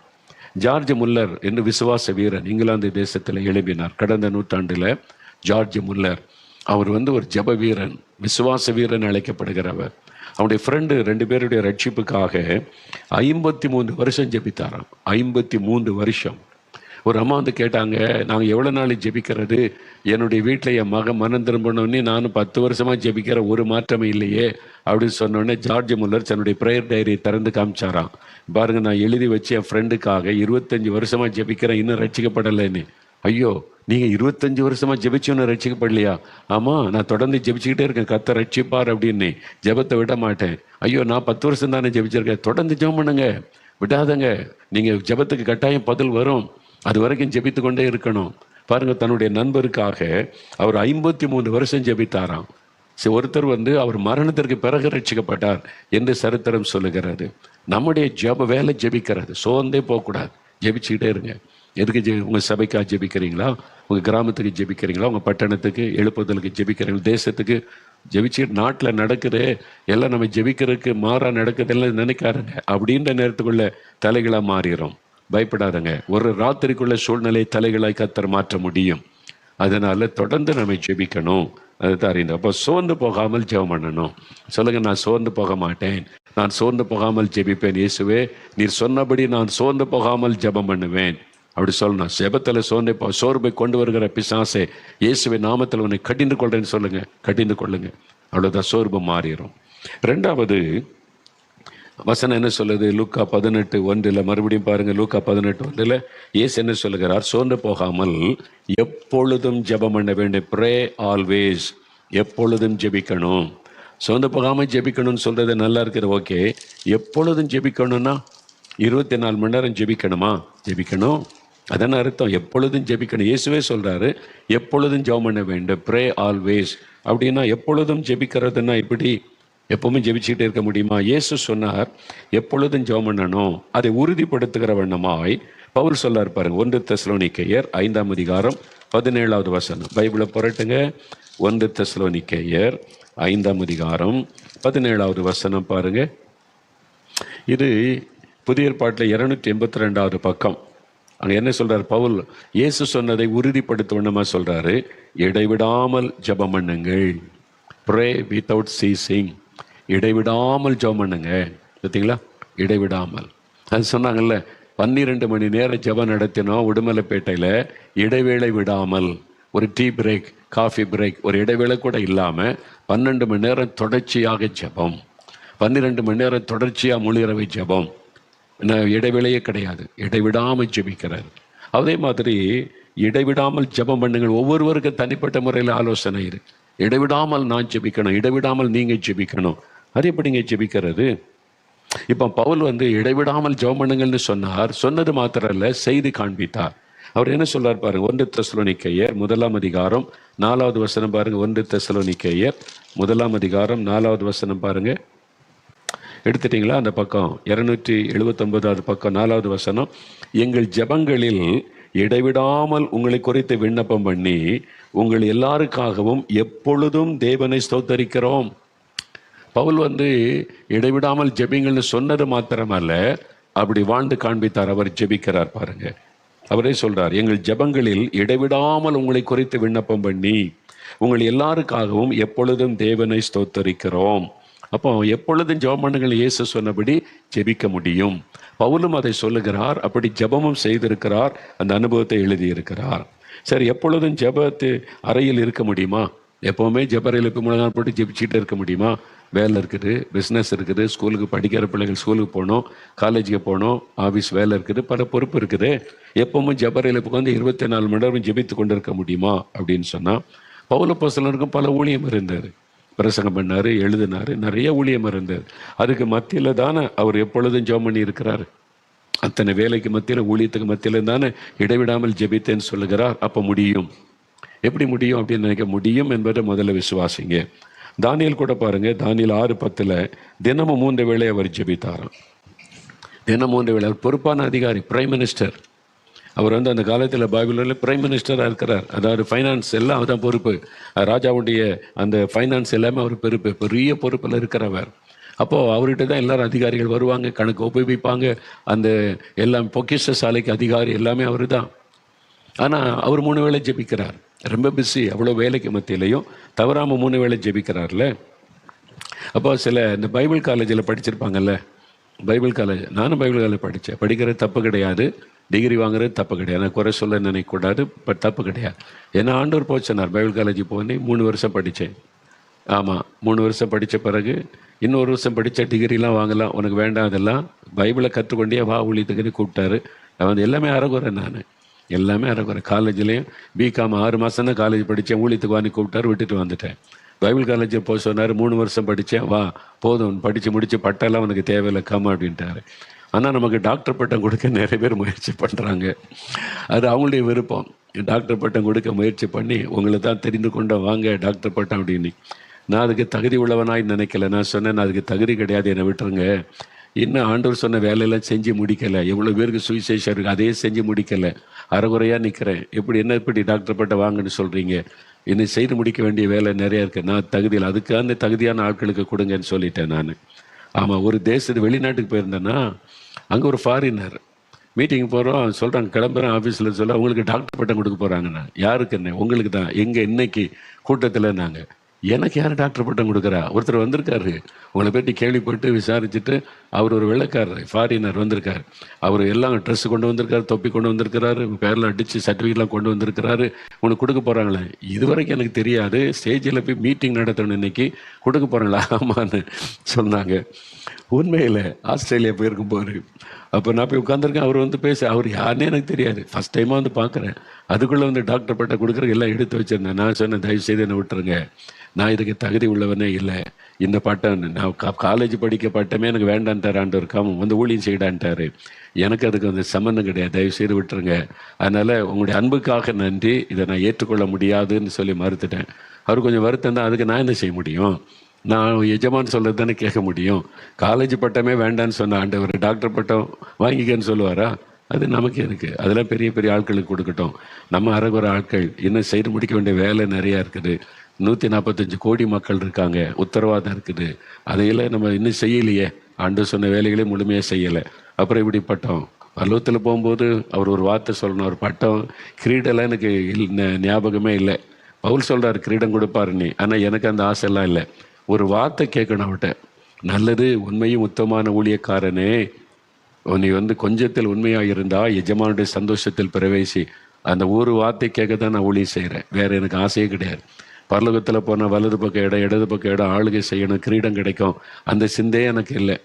ஜார்ஜ் முல்லர் என்று விசுவாச வீரன் இங்கிலாந்து தேசத்தில் எழுப்பினார். கடந்த நூற்றாண்டில் ஜார்ஜ் முல்லர் அவர் வந்து ஒரு ஜெப வீரன் விசுவாச வீரன் அழைக்கப்படுகிறவர் அவனுடைய ஃப்ரெண்டு ரெண்டு பேருடைய ரட்சிப்புக்காக ஐம்பத்தி மூன்று வருஷம் ஜெபித்தாராம். ஐம்பத்தி மூன்று வருஷம். ஒரு அம்மா வந்து கேட்டாங்க நாங்கள் எவ்வளோ நாள் ஜெபிக்கிறது? என்னுடைய வீட்டில் என் மகன் மனம் திரும்பினோடனே நானும் பத்து வருஷமாக ஜெபிக்கிற ஒரு மாற்றமே இல்லையே அப்படின்னு சொன்னோடனே ஜார்ஜ் முல்லர் தன்னுடைய ப்ரேயர் டைரியை திறந்து காமிச்சாராம். பாருங்க நான் எழுதி வச்சு என் ஃப்ரெண்டுக்காக இருபத்தஞ்சி வருஷமாக ஜெபிக்கிறேன் இன்னும் ரட்சிக்கப்படலைன்னு. ஐயோ நீங்கள் இருபத்தஞ்சி வருஷமாக ஜெபிச்சோன்னு இன்னும் ரட்சிக்கப்படலையா? ஆமாம் நான் தொடர்ந்து ஜெபிச்சுக்கிட்டே இருக்கேன் கத்தை ரட்சிப்பார் அப்படின்னு. ஜெபத்தை விட மாட்டேன். ஐயோ நான் பத்து வருஷம் தானே ஜெபிச்சிருக்கேன் தொடர்ந்து ஜெபம் பண்ணுங்க விடாதங்க. நீங்கள் ஜெபத்துக்கு கட்டாயம் பதில் வரும். அது வரைக்கும் ஜெபித்து கொண்டே இருக்கணும். பாருங்க தன்னுடைய நண்பருக்காக அவர் ஐம்பத்தி மூணு வருஷம் ஜெபித்தாராம். சரி, ஒருத்தர் வந்து அவர் மரணத்திற்கு பிறகு ரட்சிக்கப்பட்டார் என்று சரித்திரம் சொல்லுகிறது. நம்முடைய ஜப வேலை ஜெபிக்கிறது. சோர்ந்தே போகக்கூடாது. ஜெபிச்சுக்கிட்டே இருங்க. எதுக்கு ஜெ உங்கள் சபைக்காக ஜெபிக்கிறீங்களா? உங்கள் கிராமத்துக்கு ஜெபிக்கிறீங்களா? உங்கள் பட்டணத்துக்கு எழுப்புதலுக்கு ஜெபிக்கிறீங்களா? தேசத்துக்கு ஜெபிச்சு நாட்டில் நடக்குது எல்லாம் நம்ம ஜெபிக்கிறதுக்கு மாறாக நடக்குது எல்லாம் நினைக்காருங்க அப்படின்ற நேரத்துக்குள்ள தலைகளாக மாறிடும் பயப்படாதங்க. ஒரு ராத்திரிக்குள்ள சூழ்நிலை தலைகளாய் கத்தர் மாற்ற முடியும். அதனால தொடர்ந்து நம்ம ஜெபிக்கணும். அதுதான் அறிந்து அப்போ சோர்ந்து போகாமல் ஜெபம் பண்ணணும். சொல்லுங்க நான் சோர்ந்து போக மாட்டேன். நான் சோர்ந்து போகாமல் ஜெபிப்பேன். இயேசுவே நீர் சொன்னபடி நான் சோர்ந்து போகாமல் ஜெபம் பண்ணுவேன். அப்படி சொல்லணும். செபத்தில் சோர்ந்து போ சோர்வை கொண்டு வருகிற பிசாசே இயேசுவை நாமத்தில் உன்னை கடிந்து கொள்றேன்னு சொல்லுங்க. கடிந்து கொள்ளுங்க. அவ்வளோதான் சோர்வு மாறிடும் ரெண்டாவது வசனம் என்ன சொல்லுது? லூக்கா பதினெட்டு ஒன்றில் மறுபடியும் பாருங்கள் லூக்கா பதினெட்டு ஒன்றில் இயேசு என்ன சொல்லுகிறார்? சோர்ந்து போகாமல் எப்பொழுதும் ஜெபம் பண்ண வேண்டும். ப்ரே ஆல்வேஸ் எப்பொழுதும் ஜெபிக்கணும். சோர்ந்து போகாமல் ஜெபிக்கணும்னு சொல்கிறது நல்லா இருக்கிற ஓகே. எப்பொழுதும் ஜெபிக்கணும்னா இருபத்தி நாலு மணி நேரம் ஜெபிக்கணுமா? ஜெபிக்கணும். அதான அர்த்தம். எப்பொழுதும் ஜெபிக்கணும். இயேசுவே சொல்கிறாரு எப்பொழுதும் ஜெபம் பண்ண வேண்டும். ப்ரே ஆல்வேஸ் அப்படின்னா எப்பொழுதும் ஜெபிக்கிறதுன்னா இப்படி எப்பவுமே ஜெபிச்சுக்கிட்டே இருக்க முடியுமா? இயேசு சொன்னார் எப்பொழுதும் ஜெபம் பண்ணணும். அதை உறுதிப்படுத்துகிற வண்ணமாய் பவுல் சொல்லார் பாருங்க ஒன்று தெசலோனிக்கேயர் ஐந்தாம் அதிகாரம் பதினேழாவது வசனம். பைபிளை புரட்டுங்க. ஒன்று தெசலோனிக்கேயர் ஐந்தாம் அதிகாரம் பதினேழாவது வசனம் பாருங்க. இது புதிய ஏற்பாட்டில் இருநூற்றி எண்பத்தி ரெண்டாவது பக்கம். அங்கே என்ன சொல்கிறார் பவுல்? இயேசு சொன்னதை உறுதிப்படுத்த வேண்டுமா சொல்கிறாரு இடைவிடாமல் ஜபம் பண்ணுங்கள். ப்ரே வித்தவுட் சீசிங் இடைவிடாமல் ஜெபம் பண்ணுங்க. பார்த்தீங்களா? இடைவிடாமல். அது சொன்னாங்கல்ல பன்னிரெண்டு மணி நேரம் ஜெபம் நடத்தினோம் உடுமலைப்பேட்டையில் இடைவேளை விடாமல். ஒரு டீ பிரேக் காஃபி பிரேக் ஒரு இடைவேளை கூட இல்லாமல் பன்னெண்டு மணி நேரம் தொடர்ச்சியாக ஜெபம். பன்னிரெண்டு மணி நேரம் தொடர்ச்சியாக முழுகிறவை ஜெபம். இடைவேளையே கிடையாது. இடைவிடாமல் ஜெபிக்கிறார். அதே மாதிரி இடைவிடாமல் ஜெபம் பண்ணுங்கள். ஒவ்வொருவருக்கும் தனிப்பட்ட முறையில் ஆலோசனை இருக்கு. இடைவிடாமல் நான் ஜெபிக்கணும் இடைவிடாமல் நீங்கள் ஜெபிக்கணும். அது எப்படிங்க ஜெபிக்கிறது? இப்போ பவுல் வந்து இடைவிடாமல் ஜெபம் பண்ணுங்கள்னு சொன்னார். சொன்னது மாத்திரம் இல்லை செய்து காண்பித்தார். அவர் என்ன சொல்றார் பாருங்க ஒன்று தெசலோனிக்கையர் முதலாம் அதிகாரம் நாலாவது வசனம் பாருங்க ஒன்று தெசலோனிக்கையர் முதலாம் அதிகாரம் நாலாவது வசனம் பாருங்க. எடுத்துட்டீங்களா? அந்த பக்கம் இருநூற்றி எழுபத்தொன்பதாவது பக்கம் நாலாவது வசனம். எங்கள் ஜெபங்களில் இடைவிடாமல் உங்களை குறித்து விண்ணப்பம் பண்ணி உங்கள் எல்லாருக்காகவும் எப்பொழுதும் தேவனை ஸ்தோத்தரிக்கிறோம். பவுல் வந்து இடைவிடாமல் ஜெபிங்கள்னு சொன்னது மாத்திரமல்ல அப்படி வாழ்ந்து காண்பித்தார் அவர் ஜெபிக்கிறார் பாருங்க. அவரே சொல்றார் எங்கள் ஜெபங்களில் இடைவிடாமல் உங்களை குறித்து விண்ணப்பம் பண்ணி உங்கள் எல்லாருக்காகவும் எப்பொழுதும் தேவனை ஸ்தோத்தரிக்கிறோம். அப்போ எப்பொழுதும் ஜெபம் பண்ணுங்கள் இயேசு சொன்னபடி ஜெபிக்க முடியும். பவுலும் அதை சொல்லுகிறார் அப்படி ஜெபமும் செய்திருக்கிறார் அந்த அனுபவத்தை எழுதியிருக்கிறார். சரி எப்பொழுதும் ஜெபத்து அறையில் இருக்க முடியுமா? எப்போவுமே ஜபரையில் இப்போ போட்டு ஜெபிச்சுட்டு இருக்க முடியுமா? வேலை இருக்குது பிஸ்னஸ் இருக்குது ஸ்கூலுக்கு படிக்கிற பிள்ளைகள் ஸ்கூலுக்கு போகணும் காலேஜுக்கு போகணும் ஆஃபீஸ் வேலை இருக்குது பல பொறுப்பு இருக்குது. எப்பவுமே ஜபரையில் உட்காந்து இருபத்தி நாலு மணி நேரம் ஜெபித்து கொண்டு இருக்க முடியுமா அப்படின்னு சொன்னால் பௌல பசலனுக்கும் பல ஊழியம் இருந்தார் பிரசங்கம் பண்ணார் எழுதினார் நிறைய ஊழியம் இருந்தார் அதுக்கு மத்தியில் தானே அவர் எப்பொழுதும் ஜோம் பண்ணி இருக்கிறார் அத்தனை வேலைக்கு மத்தியில் ஊழியத்துக்கு மத்தியில் தானே இடைவிடாமல் ஜெபித்தேன்னு சொல்லுகிறார். அப்போ முடியும். எப்படி முடியும் அப்படின்னு நினைக்க முடியும் என்பதை முதல்ல விசுவாசிங்க. தானியல் கூட பாருங்க தானியல் ஆறு பத்தில் தினமும் மூன்று வேளை அவர் ஜெபித்தாராம். தினம் மூன்று வேளை அவர் பொறுப்பான அதிகாரி பிரைம் மினிஸ்டர் அவர் வந்து அந்த காலத்தில் பைபிளில் பிரைம் மினிஸ்டராக இருக்கிறார். அதாவது ஃபைனான்ஸ் எல்லாம் அவர் தான் பொறுப்பு. ராஜாவுடைய அந்த ஃபைனான்ஸ் எல்லாமே அவர் பொறுப்பு. பெரிய பொறுப்பில் இருக்கிறவர். அப்போது அவர்கிட்ட தான் எல்லாரும் அதிகாரிகள் வருவாங்க கணக்கு ஒப்புவிப்பாங்க. அந்த எல்லாம் பொக்கிஷ சாலைக்கு அதிகாரி எல்லாமே அவர் தான் ஆனால் அவர் மூணு வேளை ஜெபிக்கிறார். ரொம்ப பிஸி அவ்வளோ வேலைக்கு மத்தியிலையும். தவறாமல் மூணு வேளை ஜெபிக்கிறார்ல. அப்போ சில இந்த பைபிள் காலேஜில் படிச்சிருப்பாங்கல்ல. பைபிள் காலேஜ் நானும் பைபிள் காலேஜ் படித்தேன் படிக்கிறது தப்பு கிடையாது. டிகிரி வாங்குறது தப்பு கிடையாது. நான் குறை சொல்ல நினைக்கக்கூடாது பட் தப்பு கிடையாது. ஏன்னா ஆண்டவர் போச்சனார் பைபிள் காலேஜ் போனேன் மூணு வருஷம் படித்தேன் ஆமாம் மூணு வருஷம் படித்த பிறகு இன்னொரு வருஷம் படித்த டிகிரிலாம் வாங்கலாம். உனக்கு வேண்டாம் அதெல்லாம். பைபிளை கற்றுக்கொண்டே வா ஊழியத்துக்குன்னு கூப்பிட்டாரு. நான் வந்து எல்லாமே அறகுறேன் நான். எல்லாமே அரைக்குறை காலேஜ்லேயும் பிகாம் ஆறு மாதம் தான் காலேஜ் படித்தேன் ஊழியத்துக்கு வாங்கி கூப்பிட்டாரு விட்டுட்டு வந்துட்டேன். பைபிள் காலேஜில் போக சொன்னார் மூணு வருஷம் படித்தேன் வா போதும் படித்து முடித்து பட்டெல்லாம் உனக்கு தேவையில்லை கம் அப்படின்ட்டாரு. ஆனால் நமக்கு டாக்டர் பட்டம் கொடுக்க நிறைய பேர் முயற்சி பண்ணுறாங்க அது அவங்களுடைய விருப்பம். டாக்டர் பட்டம் கொடுக்க முயற்சி பண்ணி உங்களை தான் தெரிந்து கொண்ட வாங்க டாக்டர் பட்டம் அப்படின்னு. நான் அதுக்கு தகுதி உள்ளவனாய் நினைக்கல. நான் சொன்னேன் நான் அதுக்கு தகுதி கிடையாது என்னை விட்டுருங்க. இன்னும் ஆண்டவர் சொன்ன வேலையெல்லாம் செஞ்சு முடிக்கலை? எவ்வளோ பேருக்கு சுவிசேஷம் இருக்குது அதையே செஞ்சு முடிக்கலை. அறகுறையாக நிற்கிறேன் எப்படி என்ன இப்படி டாக்டர் பட்டம் வாங்கன்னு சொல்கிறீங்க இன்னும் செய்து முடிக்க வேண்டிய வேலை நிறையா இருக்குது நான் தகுதியில் அதுக்கான தகுதியான ஆட்களுக்கு கொடுங்கன்னு சொல்லிட்டேன் நான். ஆமாம் ஒரு தேசத்து வெளிநாட்டுக்கு போயிருந்தேன்னா அங்கே ஒரு ஃபாரினர் மீட்டிங் போகிறோம் சொல்கிறாங்க கிளம்புறேன் ஆஃபீஸில் சொல்ல உங்களுக்கு டாக்டர் பட்டம் கொடுக்க போகிறாங்கண்ணா யாருக்கு என்ன? உங்களுக்கு தான். எங்கே இன்னைக்கு கூட்டத்தில் நாங்கள் எனக்கு யார் டாக்டர் பட்டம் கொடுக்குறா? ஒருத்தர் வந்திருக்காரு. உங்களை பற்றி கேள்விப்பட்டு விசாரிச்சுட்டு அவர் ஒரு வெள்ளைக்காரர் ஃபாரினர் வந்திருக்காரு. அவர் எல்லாம் ட்ரெஸ் கொண்டு வந்திருக்காரு தொப்பி கொண்டு வந்திருக்கிறாரு பேரில் அடித்து சர்டிஃபிகேட்லாம் கொண்டு வந்திருக்கிறாரு. உனக்கு கொடுக்க போகிறாங்களே இது வரைக்கும் எனக்கு தெரியாது. ஸ்டேஜில் போய் மீட்டிங் நடத்தணும் இன்னைக்கு. கொடுக்க போகிறாங்களா ஆமான்னு சொன்னாங்க. உண்மையில் ஆஸ்திரேலியா போயிருக்கும் போது அப்போ நான் போய் உட்காந்துருக்கேன் அவர் வந்து பேச அவர் யாருன்னே எனக்கு தெரியாது. ஃபஸ்ட் டைமாக வந்து பார்க்குறேன். அதுக்குள்ளே வந்து டாக்டர் பட்டம் கொடுக்குற எல்லாம் எடுத்து வச்சிருந்தேன். நான் சொன்னேன் தயவு செய்து என்னை விட்டுருங்க. நான் இதுக்கு தகுதி உள்ளவனே இல்லை. இந்த பட்டம் நான் கா காலேஜ் படிக்க பட்டமே எனக்கு வேண்டான்ட்டார் ஒரு காம வந்து ஊழியம் செய்யடான்ட்டாரு எனக்கு அதுக்கு வந்து சம்மந்தம் கிடையாது. தயவு செய்து விட்டுருங்க. அதனால் உங்களுடைய அன்புக்காக நன்றி. இதை நான் ஏற்றுக்கொள்ள முடியாதுன்னு சொல்லி மறுத்துட்டேன். அவர் கொஞ்சம் வருத்தம் தான். அதுக்கு நான் என்ன செய்ய முடியும்? நான் எஜமான் சொல்கிறது தானே கேட்க முடியும்? காலேஜ் பட்டமே வேண்டான்னு சொன்ன ஆண்டவர் டாக்டர் பட்டம் வாங்கிக்கன்னு சொல்லுவாரா? அது நமக்கு இருக்குது அதெல்லாம் பெரிய பெரிய ஆட்களுக்கு கொடுக்கட்டும். நம்ம அறகுற ஆட்கள் இன்னும் செய்து முடிக்க வேண்டிய வேலை நிறையா இருக்குது. நூற்றி நாற்பத்தஞ்சு கோடி மக்கள் இருக்காங்க. உத்தரவாதம் இருக்குது. அதையெல்லாம் நம்ம இன்னும் செய்யலையே. ஆண்டு சொன்ன வேலைகளே முழுமையாக செய்யலை. அப்புறம் இப்படி பட்டம். பல்லவத்தில் போகும்போது அவர் ஒரு வார்த்தை சொல்லணும். ஒரு பட்டம் கிரீடெல்லாம் எனக்கு இல்- ஞாபகமே இல்லை. பவுல் சொல்கிறார் கிரீடம் கொடுப்பாரு நீ ஆனால் எனக்கு அந்த ஆசைலாம் இல்லை. ஒரு வார்த்தை கேட்கணும் அவட்ட நல்லது உண்மையும் உத்தமான ஊழியக்காரனே. நீ வந்து கொஞ்சத்தில் உண்மையாக இருந்தா எஜமானுடைய சந்தோஷத்தில் பிரவேசி. அந்த ஒரு வார்த்தை கேட்க தான் நான் ஊழியம் செய்கிறேன் வேறு எனக்கு ஆசையே கிடையாது. பரலோகத்தில் போனால் வலது பக்கம் இடம் இடது பக்கம் இடம் ஆளுகை செய்யணும் கிரீடம் கிடைக்கும். அந்த சிந்தையே எனக்கு இல்லை.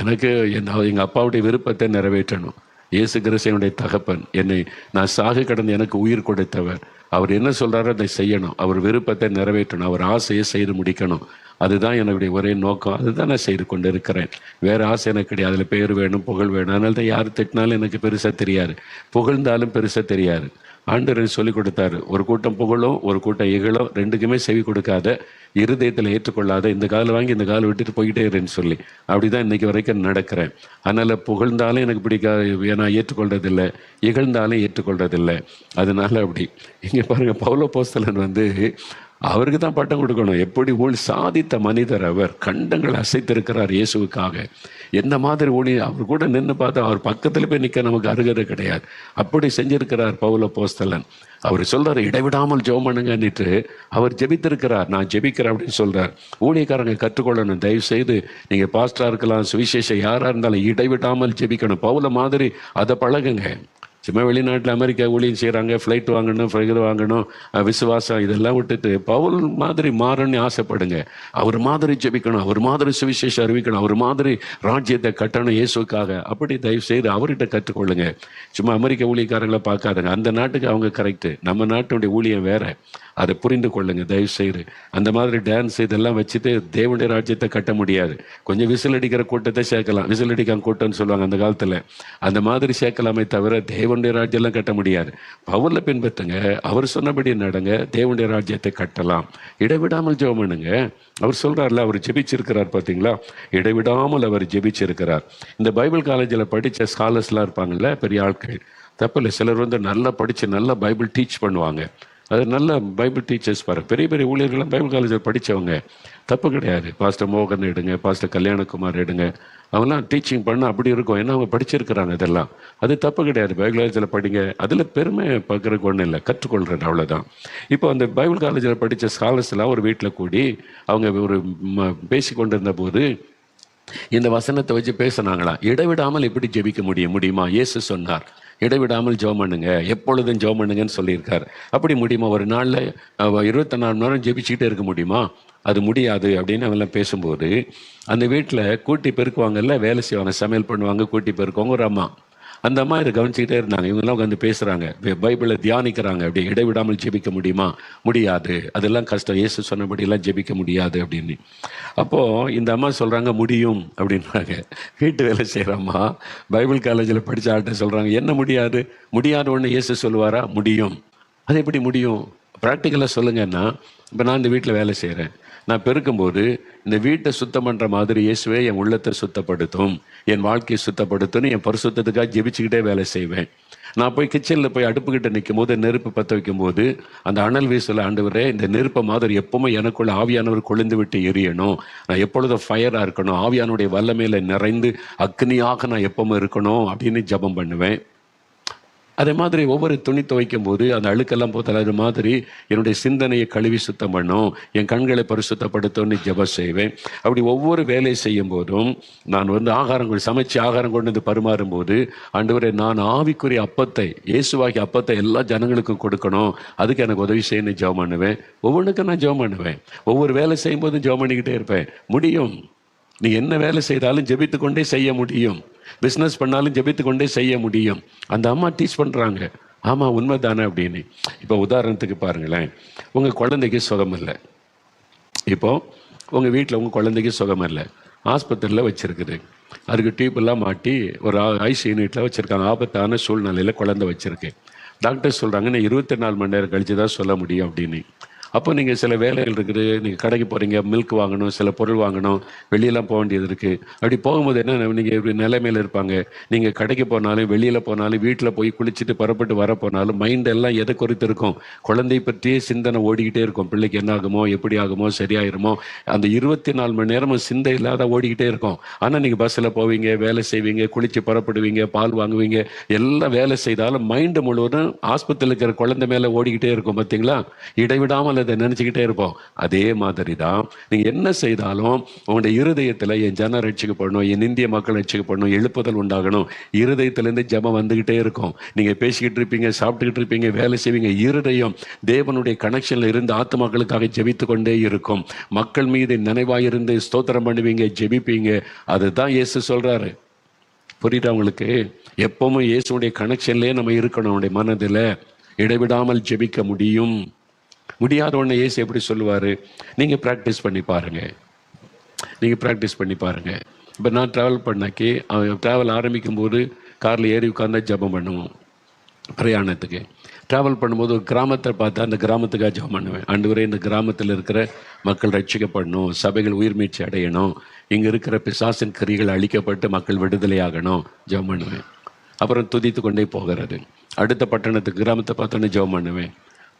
எனக்கு என் எங்கள் அப்பாவுடைய விருப்பத்தை நிறைவேற்றணும். இயேசு கிறிஸ்தனுடைய தகப்பன். என்னை நான் சாக கடந்து எனக்கு உயிர் கொடுத்தவர். அவர் என்ன சொல்கிறாரோ அதை செய்யணும். அவர் விருப்பத்தை நிறைவேற்றணும். அவர் ஆசையை செய்து முடிக்கணும். அதுதான் என்னுடைய ஒரே நோக்கம். அதுதான் நான் செய்து கொண்டு இருக்கிறேன் வேறு ஆசை எனக்கு கிடையாது. அதில் பேர் வேணும் புகழ் வேணும். அதனால தான் யார் திட்டினாலும் எனக்கு பெருசாக தெரியாது. புகழ்ந்தாலும் பெருசாக தெரியாது. ஆண்டவர் சொல்லிக் கொடுத்தாரு. ஒரு கூட்டம் புகழும் ஒரு கூட்டம் இகழும். ரெண்டுக்குமே செவி கொடுக்காத இருதயத்தில் ஏற்றுக்கொள்ளாத இந்த காலில் வாங்கி இந்த காலை விட்டுட்டு போய்கிட்டே இருன்னு சொல்லி. அப்படிதான் இன்னைக்கு வரைக்கும் நடக்கிறேன். அதனால புகழ்ந்தாலும் எனக்கு பிடிக்காது. நான் ஏற்றுக்கொள்றதில்லை. இகழ்ந்தாலும் ஏற்றுக்கொள்றதில்லை. அதனால அப்படி. இங்கே பாருங்கள் பவுல போஸ்தலன் வந்து அவருக்கு தான் பட்டம் கொடுக்கணும். எப்படி ஊழி சாதித்த மனிதர் அவர் கண்டங்கள் அசைத்திருக்கிறார் இயேசுவுக்காக. எந்த மாதிரி ஊழி அவர் கூட நின்று பார்த்தா அவர் பக்கத்தில் போய் நிற்க நமக்கு அருகதை கிடையாது. அப்படி செஞ்சிருக்கிறார் பவுல போஸ்தலன் அவர் சொல்கிறார் இடைவிடாமல் ஜெபம் பண்ணுங்கன்னுட்டு அவர் ஜெபித்திருக்கிறார். நான் ஜெபிக்கிறேன் அப்படின்னு சொல்கிறார் ஊழியக்காரங்க கற்றுக்கொள்ளணும். தயவு செய்து நீங்கள் பாஸ்டராக இருக்கலாம் சுவிசேஷம் யாராக இருந்தாலும் இடைவிடாமல் ஜெபிக்கணும். பவுல மாதிரி அதை பழகுங்க. சும்மா வெளிநாட்டில் அமெரிக்கா ஊழியம் செய்கிறாங்க ஃப்ளைட் வாங்கணும் இது வாங்கணும் விசுவாசம் இதெல்லாம் விட்டுட்டு பவுல் மாதிரி மாறணும்னு ஆசைப்படுங்க. அவர் மாதிரி ஜெபிக்கணும் அவர் மாதிரி சுவிசேஷம் அறிவிக்கணும் அவர் மாதிரி ராஜ்யத்தை கட்டணும் இயேசுக்காக. அப்படி தயவு செய்து அவர்கிட்ட கற்றுக்கொள்ளுங்க. சும்மா அமெரிக்க ஊழியக்காரங்களை பார்க்காதுங்க. அந்த நாட்டுக்கு அவங்க கரெக்டு நம்ம நாட்டுடைய ஊழியம் வேறு. அதை புரிந்து கொள்ளுங்க தயவு செய்து அந்த மாதிரி டான்ஸ் இதெல்லாம் வச்சுட்டு தேவனுடைய ராஜ்யத்தை கட்ட முடியாது. கொஞ்சம் விசில் அடிக்கிற கூட்டத்தை சேர்க்கலாம். விசில் அடிக்காம கூட்டம்னு சொல்லுவாங்க அந்த காலத்தில். அந்த மாதிரி சேர்க்கலாமே தவிர தேவனுடைய ராஜ்யம்லாம் கட்ட முடியாது. பவுலில் பின்பற்றுங்க. அவர் சொன்னபடி நடங்க. தேவனுடைய ராஜ்யத்தை கட்டலாம். இடைவிடாமல் ஜெபம் பண்ணுங்க. அவர் சொல்கிறார்ல அவர் ஜெபிச்சிருக்கிறார் பார்த்தீங்களா இடைவிடாமல் அவர் ஜெபிச்சிருக்கிறார். இந்த பைபிள் காலேஜில் படித்த ஸ்காலர்ஸ்லாம் இருப்பாங்கல்ல பெரிய ஆட்கள். தப்பில்லை சிலர் வந்து நல்லா படித்து நல்லா பைபிள் டீச் பண்ணுவாங்க. அது நல்ல பைபிள் டீச்சர்ஸ் பாரு. பெரிய பெரிய ஊழியர்கள்லாம் பைபிள் காலேஜில் படித்தவங்க தப்பு கிடையாது. பாஸ்டர் மோகன் எடுங்க பாஸ்டர் கல்யாணகுமார் எடுங்க. அவங்களாம் டீச்சிங் பண்ண அப்படி இருக்கும். ஏன்னா அவங்க படிச்சிருக்கிறாங்க இதெல்லாம். அது தப்பு கிடையாது. பைபிள் காலேஜில் படிங்க. அதில் பெருமை பார்க்குறதுக்கு ஒன்றும் இல்லை. கற்றுக்கொள்கிறது அவ்வளோதான் இப்போ அந்த பைபிள் காலேஜில் படித்த ஸ்காலர்ஸ்லாம் ஒரு வீட்டில் கூடி அவங்க ஒரு ம- பேசி கொண்டிருந்த போது இந்த வசனத்தை வச்சு பேசினாங்களா? இடைவிடாமல் எப்படி ஜெபிக்க முடியும்? முடியுமா? இயேசு சொன்னார். இடைவிடாமல் ஜெபம் பண்ணுங்க. எப்பொழுதும் ஜெபம் பண்ணுங்கன்னு சொல்லியிருக்காரு. அப்படி முடியுமா? ஒரு நாளில் இருபத்தி நாலு மணி நேரம் ஜெபிச்சுக்கிட்டே இருக்க முடியுமா? அது முடியாது அப்படின்னு அவெல்லாம் பேசும்போது அந்த வீட்டில் கூட்டி பெருக்குவாங்கல்ல வேலை செய்வாங்க சமையல் பண்ணுவாங்க கூட்டி பெருக்குவாங்க ஒரு அம்மா. அந்த அம்மா இதை கவனிச்சுக்கிட்டே இருந்தாங்க. இவங்கெல்லாம் உட்காந்து பேசுகிறாங்க பைபிளை தியானிக்கிறாங்க. அப்படி இடைவிடாமல் ஜெபிக்க முடியுமா? முடியாது. அதெல்லாம் கஷ்டம். இயேசு சொன்னபடியெல்லாம் ஜெபிக்க முடியாது அப்படின்னு. அப்போது இந்த அம்மா சொல்கிறாங்க முடியும் அப்படின்றாங்க. வீட்டு வேலை செய்கிற அம்மா பைபிள் காலேஜில் படித்த ஆள்கிட்ட சொல்கிறாங்க என்ன முடியாது? முடியாத ஒன்று இயேசு சொல்லுவாரா? முடியும். அது எப்படி முடியும்? ப்ராக்டிக்கலாக சொல்லுங்கன்னா இப்போ நான் இந்த வீட்டில் வேலை செய்கிறேன் நான் பெருக்கும்போது இந்த வீட்டை சுத்தம் பண்ணுற மாதிரி இயேசுவே என் உள்ளத்தை சுத்தப்படுத்தும். என் வாழ்க்கையை சுத்தப்படுத்தும் என் பரிசுத்தத்துக்காக ஜெபிச்சுக்கிட்டே வேலை செய்வேன். நான் போய் கிச்சனில் போய் அடுப்புக்கிட்ட நிற்கும் போது நெருப்பு பற்ற வைக்கும் போது அந்த அனல் வீசல ஆண்டவரே இந்த நெருப்பை மாதிரி எப்பவுமே எனக்குள்ள ஆவியானவர் கொழுந்து விட்டு எரியணும். நான் எப்பொழுதும் ஃபயராக இருக்கணும். ஆவியானுடைய வல்லமையில் நிறைந்து அக்னியாக நான் எப்பவுமே இருக்கணும் அப்படின்னு ஜெபம் பண்ணுவேன். அதே மாதிரி ஒவ்வொரு துணி துவைக்கும் போது அந்த அழுக்கெல்லாம் போத்தல அது மாதிரி என்னுடைய சிந்தனையை கழுவி சுத்தம் பண்ணும் என் கண்களை பரிசுத்தப்படுத்தோன்னு ஜெபம் செய்வேன். அப்படி ஒவ்வொரு வேலை செய்யும் போதும் நான் வந்து ஆகாரம் கொண்டு சமைச்சு ஆகாரம் கொண்டு வந்து பரிமாறும் போது ஆண்டவரே நான் ஆவிக்குரிய அப்பத்தை இயேசுவாகி அப்பத்தை எல்லா ஜனங்களுக்கும் கொடுக்கணும். அதுக்கு எனக்கு உதவி செய்யணும்னு ஜெபம் பண்ணுவேன். ஒவ்வொன்றுக்கும் நான் ஜெபம் பண்ணுவேன். ஒவ்வொரு வேலை செய்யும் போதும் ஜெபம் பண்ணிக்கிட்டே இருப்பேன். முடியும். நீ என்ன வேலை செய்தாலும் ஜெபித்து கொண்டே செய்ய முடியும். பிஸ்னஸ் பண்ணாலும் ஜெபித்து கொண்டே செய்ய முடியும். அந்த அம்மா டீச் பண்ணுறாங்க ஆமாம் உண்மைதானே அப்படின்னு. இப்போ உதாரணத்துக்கு பாருங்களேன். உங்கள் குழந்தைக்கு சுகம் இல்லை. இப்போது உங்கள் வீட்டில் உங்கள் குழந்தைக்கு சுகம் இல்லை. ஆஸ்பத்திரியில் வச்சுருக்குது. அதுக்கு டியூப்லாம் மாட்டி ஒரு ஐசி யூனிட்டில் வச்சுருக்காங்க. ஆபத்தான சூழ்நிலையில் குழந்தை வச்சுருக்கு. டாக்டர் சொல்கிறாங்க நான் இருபத்தி நாலு மணி நேரம் கழிச்சு தான் சொல்ல முடியும் அப்படின்னு. அப்போ நீங்கள் சில வேலைகள் இருக்குது நீங்கள் கடைக்கு போகிறீங்க மில்க் வாங்கணும் சில பொருள் வாங்கணும் வெளியெல்லாம் போக வேண்டியது இருக்குது அப்படி போகும்போது என்ன நீங்கள் இப்படி நிலைமையில் இருப்பாங்க. நீங்கள் கடைக்கு போனாலும் வெளியில் போனாலும் வீட்டில் போய் குளிச்சுட்டு புறப்பட்டு வர போனாலும் மைண்ட் எல்லாம் எதை குறித்து இருக்கும்? குழந்தை பற்றியே சிந்தனை ஓடிக்கிட்டே இருக்கும். பிள்ளைக்கு என்ன ஆகுமோ எப்படி ஆகுமோ சரியாயிருமோ அந்த இருபத்தி நாலு மணி நேரமும் சிந்தை இல்லாத ஓடிக்கிட்டே இருக்கும். ஆனால் நீங்கள் பஸ்ஸில் போவீங்க வேலை செய்வீங்க குளிச்சு புறப்படுவீங்க பால் வாங்குவீங்க எல்லாம் வேலை செய்தாலும் மைண்டு முழுவதும் ஆஸ்பத்திரியில் இருக்கிற குழந்தை மேலே ஓடிக்கிட்டே இருக்கும் பார்த்தீங்களா இடைவிடாமல் நல்லதை நினச்சிக்கிட்டே இருப்போம். அதே மாதிரி தான் நீங்கள் என்ன செய்தாலும் உங்களுடைய இருதயத்தில் என் ஜன ரட்சிக்கப்படணும் என் இந்திய மக்கள் ரட்சிக்கப்படணும் எழுப்புதல் உண்டாகணும். இருதயத்திலேருந்து ஜபம் வந்துக்கிட்டே இருக்கும். நீங்கள் பேசிக்கிட்டு இருப்பீங்க சாப்பிட்டுக்கிட்டு இருப்பீங்க வேலை செய்வீங்க இருதயம் தேவனுடைய கனெக்ஷனில் இருந்து ஆத்மாக்களுக்காக ஜெபித்து கொண்டே இருக்கும். மக்கள் மீது நினைவாயிருந்து ஸ்தோத்திரம் பண்ணுவீங்க ஜெபிப்பீங்க. அதுதான் இயேசு சொல்றாரு. புரியுதா உங்களுக்கு? எப்பவும் இயேசுடைய கனெக்ஷன்லேயே நம்ம இருக்கணும் அவனுடைய மனதில். இடைவிடாமல் ஜெபிக்க முடியும். முடியாத ஒன்று ஏசி எப்படி சொல்லுவார்? நீங்கள் ப்ராக்டிஸ் பண்ணி பாருங்கள் நீங்கள் ப்ராக்டிஸ் பண்ணி பாருங்கள் இப்போ நான் ட்ராவல் பண்ணாக்கி அவன் ட்ராவல் ஆரம்பிக்கும் போது காரில் ஏறி உட்காந்தா ஜெபம் பண்ணுவோம். பிரயாணத்துக்கு. ட்ராவல் பண்ணும்போது ஒரு கிராமத்தை பார்த்தா அந்த கிராமத்துக்காக ஜெபம் பண்ணுவேன். ஆண்டவரே இந்த கிராமத்தில் இருக்கிற மக்கள் ரட்சிக்கப்படணும். சபைகள் உயிர் மீட்சி அடையணும். இங்கே இருக்கிற பிசாசின் கரிகள் அழிக்கப்பட்டு மக்கள் விடுதலையாகணும் ஜெபம் பண்ணுவேன். அப்புறம் துதித்து கொண்டே போகிறது. அடுத்த பட்டணத்துக்கு கிராமத்தை பார்த்தோன்னே ஜெபம் பண்ணுவேன்.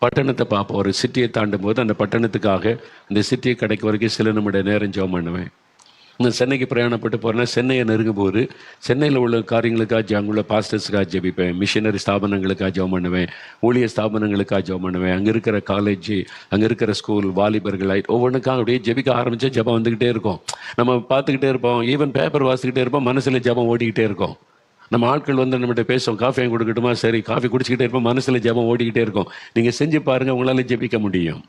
பட்டணத்தை பார்ப்போம். ஒரு சிட்டியை தாண்டும் போது அந்த பட்டணத்துக்காக அந்த சிட்டியை கிடைக்க வரைக்கும் சில நிமிட நேரம் ஜெபம் பண்ணுவேன். நான் சென்னைக்கு பிரயாணப்பட்டு போகிறேன்னா சென்னையை நெருங்கும் போது சென்னையில் உள்ள காரியங்களுக்காக அங்குள்ள பாஸ்டர்ஸுக்காக ஜெபிப்பேன். மிஷினரி ஸ்தாபனங்களுக்காக ஜெபம் பண்ணுவேன். ஊழிய ஸ்தாபனங்களுக்காக ஜெபம் பண்ணுவேன். அங்கே இருக்கிற காலேஜ் அங்கே இருக்கிற ஸ்கூல் வாலிபர்கள் ஒவ்வொன்றுக்காக அப்படியே ஜெபிக்க ஆரம்பித்தா ஜெபம் வந்துக்கிட்டே இருக்கும். நம்ம பார்த்துக்கிட்டே இருப்போம். ஈவன் பேப்பர் வாசிக்கிட்டே இருப்போம். மனசில் ஜெபம் ஓடிக்கிட்டே இருக்கும். நம்ம ஆட்கள் வந்து நம்மகிட்ட பேசுவோம் காஃபி வாங்கி கொடுக்கட்டுமா? சரி காஃபி குடிச்சிக்கிட்டே இருப்போம் மனசுல ஜபம் ஓடிக்கிட்டே இருக்கும். நீங்க செஞ்சு பாருங்க உங்களால ஜெபிக்க முடியும்.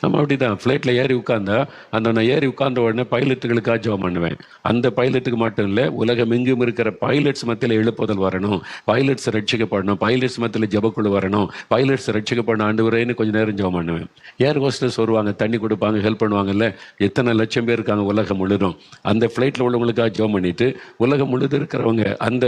நம்ம அப்படி தான் ஃப்ளைட்டில் ஏறி உட்காந்தா அந்த நான் ஏறி உட்கார்ந்த உடனே பைலட்டுகளுக்காக ஜோம் பண்ணுவேன். அந்த பைலட்டுக்கு மட்டும் இல்லை உலகம் எங்கும் இருக்கிற பைலட்ஸ் மத்தியில் எழுப்புதல் வரணும். பைலட்ஸ் ரட்சிக்கப்படணும். பைலட்ஸ் மத்தியில் ஜபக்குழு வரணும். பைலட்ஸ் ரட்சிக்கப்படணும். ஆண்டு வரேன்னு கொஞ்சம் நேரம் ஜோம் பண்ணுவேன். ஏர் ஹோஸ்டர்ஸ் வருவாங்க தண்ணி கொடுப்பாங்க ஹெல்ப் பண்ணுவாங்கல்ல எத்தனை லட்சம் பேர் இருக்காங்க உலகம் முழுதும். அந்த ஃப்ளைட்டில் உள்ளவங்களுக்காக ஜோம் பண்ணிட்டு உலகம் முழுது இருக்கிறவங்க அந்த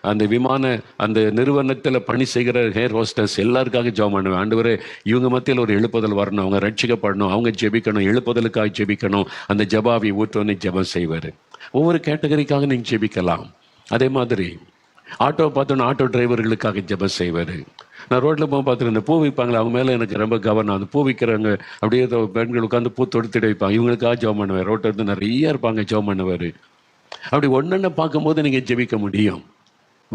அந்த விமான அந்த நிறுவனத்தில் பணி செய்கிற ஹேர் ஹோஸ்டர்ஸ் எல்லாருக்காக ஜோம் பண்ணுவேன். ஆண்டு இவங்க மத்தியில் ஒரு எழுப்புதல் வரணும். அவங்க ரட்சிக்கப்படணும் அவங்க ஜெபிக்கணும். எழுப்புதலுக்காக ஜெபிக்கணும். அந்த ஜபாவை ஊற்றோன்னு ஜெபம் செய்வார். ஒவ்வொரு கேட்டகரிக்காக நீங்கள் ஜெபிக்கலாம். அதே மாதிரி ஆட்டோ பார்த்தோன்னா ஆட்டோ டிரைவர்களுக்காக ஜெபம் செய்வார். நான் ரோட்டில் போக பார்த்துருக்கேன் இந்த பூ விற்பாங்களே அவங்க மேலே எனக்கு ரொம்ப கவனம். அந்த பூ விற்கிறவங்க அப்படியே பெண்கள் உட்காந்து பூ தொடுத்துட்டு வைப்பாங்க. இவங்களுக்காக ஜெபம் பண்ணுவார். ரோட்டில் இருந்து நிறைய இருப்பாங்க ஜெபம் பண்ணுவார். அப்படி ஒன்றென்ன பார்க்கும்போது நீங்கள் ஜெபிக்க முடியும்.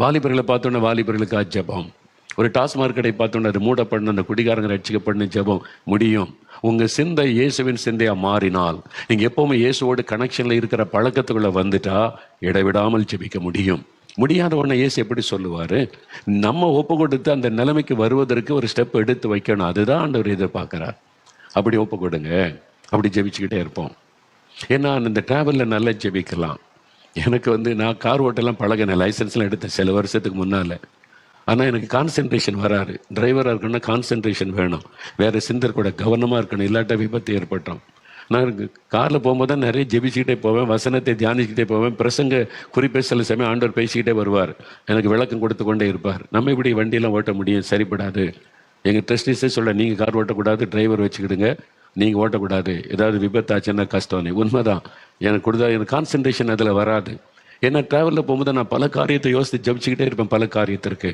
வாலிபர்களை பார்த்தோன்னே வாலிபர்களுக்காக ஜெபம். ஒரு டாஸ்மாக் கடை பார்த்தோன்னே அது மூடப்படணும் அந்த குடிகாரங்க ரட்சிக்கப்படணும் ஜெபம் முடியும். உங்கள் சிந்தை இயேசுவின் சிந்தையாக மாறினால் நீங்கள் எப்போவுமே இயேசுவோடு கனெக்ஷனில் இருக்கிற பழக்கத்துக்குள்ளே வந்துட்டா இடைவிடாமல் ஜெபிக்க முடியும். முடியாத உடனே இயேசு எப்படி சொல்லுவார்? நம்ம ஒப்பு கொடுத்து அந்த நிலைமைக்கு வருவதற்கு ஒரு ஸ்டெப் எடுத்து வைக்கணும். அதுதான் ஆண்டவர் எதிர்பார்க்குறார். அப்படி ஒப்பு கொடுங்க. அப்படி ஜெபிச்சுக்கிட்டே இருப்போம். ஏன்னா இந்த டிராவலில் நல்லா ஜெபிக்கலாம். எனக்கு வந்து நான் கார் ஓட்டெல்லாம் பழகினேன். லைசன்ஸ்லாம் எடுத்தேன் சில வருஷத்துக்கு முன்னால். ஆனால் எனக்கு கான்சென்ட்ரேஷன் வராது. டிரைவராக இருக்கணும்னா கான்சென்ட்ரேஷன் வேணும். வேறு சிந்தர் கூட கவனமாக இருக்கணும். இல்லாட்ட விபத்து ஏற்பட்டோம் நான் காரில் போகும்போது தான் நிறைய ஜெபிச்சுக்கிட்டே போவேன். வசனத்தை தியானிச்சுக்கிட்டே போவேன். பிரசங்க குறிப்பே சில சமயம் ஆண்டவர் பேசிக்கிட்டே வருவார். எனக்கு விளக்கம் கொடுத்து கொண்டே இருப்பார். நம்ம இப்படி வண்டியெல்லாம் ஓட்ட முடியும்? சரிப்படாது. எங்கள் ட்ரஸ்டிஸே சொல்ல நீங்கள் கார் ஓட்டக்கூடாது டிரைவர் வச்சுக்கிடுங்க. நீங்கள் ஓட்டக்கூடாது. ஏதாவது விபத்தாச்சுன்னா கஷ்டம் உண்மைதான். எனக்கு கொடுத்தா எனக்கு கான்சென்ட்ரேஷன் அதில் வராது. ஏன்னா டிராவலில் போகும்போது நான் பல காரியத்தை யோசித்து ஜபிச்சுக்கிட்டே இருப்பேன் பல காரியத்திற்கு.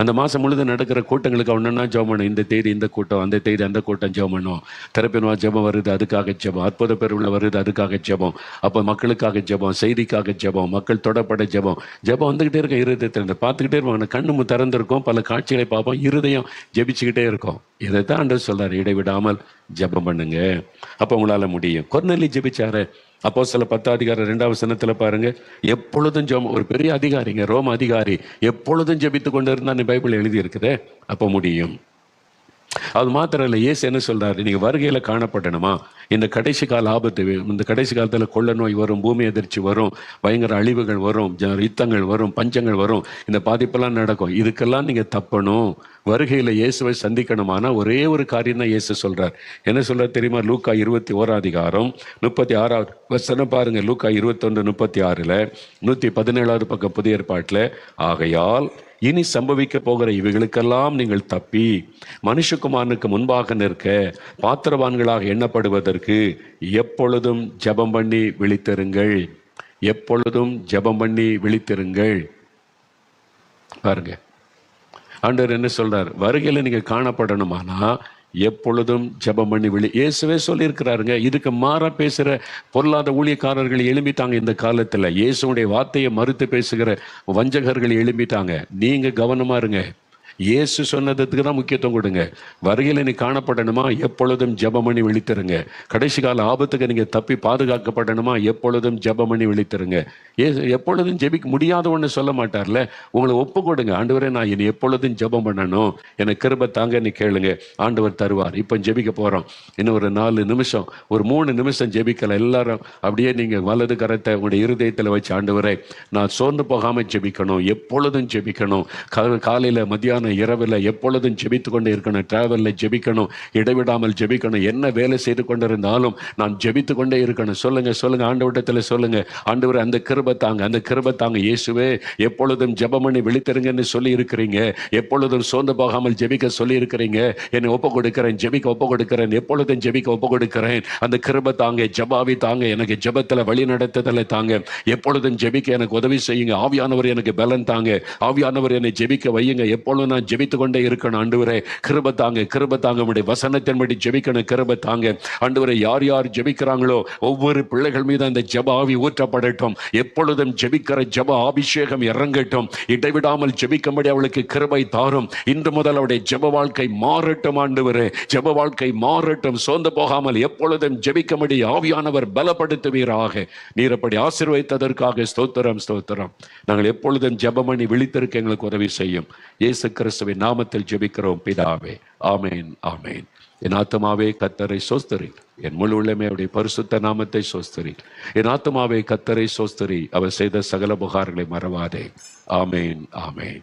அந்த மாதம் முழுதும் நடக்கிற கூட்டங்களுக்கு ஒன்றுனா ஜெபம் பண்ணும் இந்த தேதி இந்த கூட்டம் அந்த தேதி அந்த கூட்டம் ஜெபம் பண்ணும். திறப்பினவா ஜெபம் வருது அதுக்காக ஜெபம். அற்புத பெருவில் வருது அதுக்காக ஜெபம். அப்போ மக்களுக்காக ஜெபம் செய்திக்காக ஜெபம் மக்கள் தொடப்பட ஜெபம். ஜெபம் வந்துக்கிட்டே இருக்கும் இருதயத்தில் பார்த்துக்கிட்டே பார்த்துக்கிட்டே இருப்பாங்க கண்ணு திறந்திருக்கும் பல காட்சிகளை பார்ப்போம் இருதயம் ஜெபிச்சுக்கிட்டே இருக்கும். இதை தான் சொல்கிறார் இடைவிடாமல் ஜெபம் பண்ணுங்க. அப்போ உங்களால் முடியும். கொர்நெல்லி ஜெபிச்சாரு அப்போ சில பத்து அதிகாரம் ரெண்டாவது சனத்தில் பாருங்க. எப்பொழுதும் ஜெபம் ஒரு பெரிய அதிகாரிங்க ரோம அதிகாரி எப்பொழுதும் ஜெபித்து கொண்டு இருந்தான்னு பைபிள் எழுதியிருக்குதே அப்போ முடியும். அது மாத்திரம் இல்லை ஏசு என்ன சொல்கிறார் நீங்கள் வருகையில் காணப்படணுமா இந்த கடைசி கால ஆபத்து இந்த கடைசி காலத்தில் கொள்ள நோய் வரும் பூமி எதிர்ச்சி வரும் பயங்கர அழிவுகள் வரும் யுத்தங்கள் வரும் பஞ்சங்கள் வரும் இந்த பாதிப்பெல்லாம் நடக்கும். இதுக்கெல்லாம் நீங்கள் தப்பணும். வருகையில் இயேசுவை சந்திக்கணுமானா ஒரே ஒரு காரியம் தான் இயேசு சொல்கிறார் என்ன சொல்கிறார் தெரியுமா? லூக்கா இருபத்தி ஓராதிகாரம் முப்பத்தி ஆறாவது வசனம் பாருங்கள் லூக்கா இருபத்தொன்று முப்பத்தி ஆறில் நூற்றி பதினேழாவது பக்கம் புதிய ஏற்பாட்டில் ஆகையால் இனி சம்பவிக்க போகிற இவைகளுக்கெல்லாம் நீங்கள் தப்பி மனுஷகுமாரனுக்கு முன்பாக நிற்க பாத்திரவான்களாக எண்ணப்படுவதற்கு எப்பொழுதும் ஜெபம் பண்ணி விழித்திருங்கள். எப்பொழுதும் ஜெபம் பண்ணி விழித்திருங்கள். பாருங்க. ஆண்டவர் என்ன சொல்றார்? வருகையில் நீங்கள் காணப்படணுமானா எப்பொழுதும் ஜெபம் பண்ணி விழி இயேசுவே சொல்லியிருக்கிறாருங்க. இதுக்கு மாறா பேசுகிற பொருளாத ஊழியக்காரர்கள் எழும்பிட்டாங்க இந்த காலத்தில். இயேசுடைய வார்த்தையை மறுத்து பேசுகிற வஞ்சகர்கள் எழும்பிட்டாங்க. நீங்கள் கவனமா இருங்க. இயேசு சொன்னதுக்கு தான் முக்கியத்துவம் கொடுங்க. வருகையில் நீ காணப்படணுமா? எப்பொழுதும் ஜெபம் பண்ணி விழித்திருங்க. கடைசி கால ஆபத்துக்கு நீங்கள் தப்பி பாதுகாக்கப்படணுமா? எப்பொழுதும் ஜெபம் பண்ணி விழித்திருங்க. ஏசு எப்பொழுதும் ஜெபிக்க முடியாத ஒன்று சொல்ல மாட்டார்ல? உங்களை ஒப்பு கொடுங்க. ஆண்டவரே நான் இனி எப்பொழுதும் ஜெபம் பண்ணணும். எனக்கு கிருப தாங்க நீ கேளுங்க. ஆண்டவர் தருவார். இப்போ ஜெபிக்க போகிறோம் இன்னும் ஒரு நாலு நிமிஷம் ஒரு மூணு நிமிஷம் ஜெபிக்கல. எல்லாரும் அப்படியே நீங்கள் வலது கரத்தை உங்களுடைய இருதயத்தில் வச்சு ஆண்டவரே நான் சோர்ந்து போகாமல் ஜெபிக்கணும். எப்பொழுதும் ஜெபிக்கணும். காலையில் மத்தியானம் இரவில் எப்பொழுதும் ஜெபித்து கொண்டு இருக்கணும். டிராவலில் ஜெபிக்கணும். இடைவிடாமல் ஜெபிக்கணும். என்ன வேலை செய்து கொண்டிருந்தாலும் நான் ஜெபித்து கொண்டே இருக்கணும். சொல்லுங்க சொல்லுங்க. ஆண்டவட்டத்தில் சொல்லுங்க. ஆண்டவர் அந்த கிருபை தாங்க அந்த கிருபை தாங்க. இயேசுவே எப்பொழுதும் ஜெபம் பண்ணி விழித்திருங்கன்னு சொல்லி இருக்கிறீங்க எப்பொழுதும் சோர்ந்து போகாமல் ஜெபிக்க சொல்லி இருக்கிறீங்க என்னை ஒப்பு கொடுக்கிறேன் ஜெபிக்க ஒப்பு கொடுக்கிறேன் எப்பொழுதும் ஜெபிக்க ஒப்பு கொடுக்கிறேன் அந்த கிருபை தாங்க ஜபாவி தாங்க. எனக்கு ஜெபத்தில் வழி நடத்துதலை தாங்க. எப்பொழுதும் ஜெபிக்க எனக்கு உதவி செய்யுங்க. ஆவியானவர் எனக்கு பலன் தாங்க. ஆவியானவர் என்னை ஜெபிக்க வையுங்க. எப்பொழுதும் நான் ஜெபித்து கொண்டே இருக்கணும். ஆண்டவரே கிருப தாங்க கிருப தாங்க. உடைய வசனத்தின்படி ஜெபிக்கணும் கிருப தாங்க. ஆண்டவரே யார் யார் ஜெபிக்கிறாங்களோ ஒவ்வொரு பிள்ளைகள் மீது அந்த ஜப ஆவி ஊற்றப்படட்டும். எப்பொழுதும் ஜெபிக்கிற ஜப அபிஷேகம் இறங்கட்டும். இடைவிடாமல் ஜெபிக்கும்படி அவளுக்கு கிருபை தாரும். இன்று முதல் அவருடைய ஜப வாழ்க்கை மாறட்டும் ஆண்டவரே. ஜப வாழ்க்கை மாறட்டும். சோர்ந்து போகாமல் எப்பொழுதும் ஜெபிக்கும்படி ஆவியானவர் பலப்படுத்துவீராக. நீர் அப்படி ஆசீர்வதித்ததற்காக ஸ்தோத்திரம் ஸ்தோத்திரம். நாங்கள் எப்பொழுதும் ஜபமணி விழித்திருக்க எங்களுக்கு உதவி செய்யும். இயேசு கிறிஸ்துவின் நாமத்தில் ஜெபிக்கிறோம் பிதாவே. ஆமேன் ஆமேன். என் ஆத்மாவே கத்தரை சோஸ்தரி. என் முழு உள்ளமே அவருடைய பரிசுத்த நாமத்தை சோஸ்தரி. என் ஆத்மாவே கத்தரை சோஸ்தரி. அவர் செய்த சகல புகார்களை மறவாதே. ஆமேன் ஆமேன்.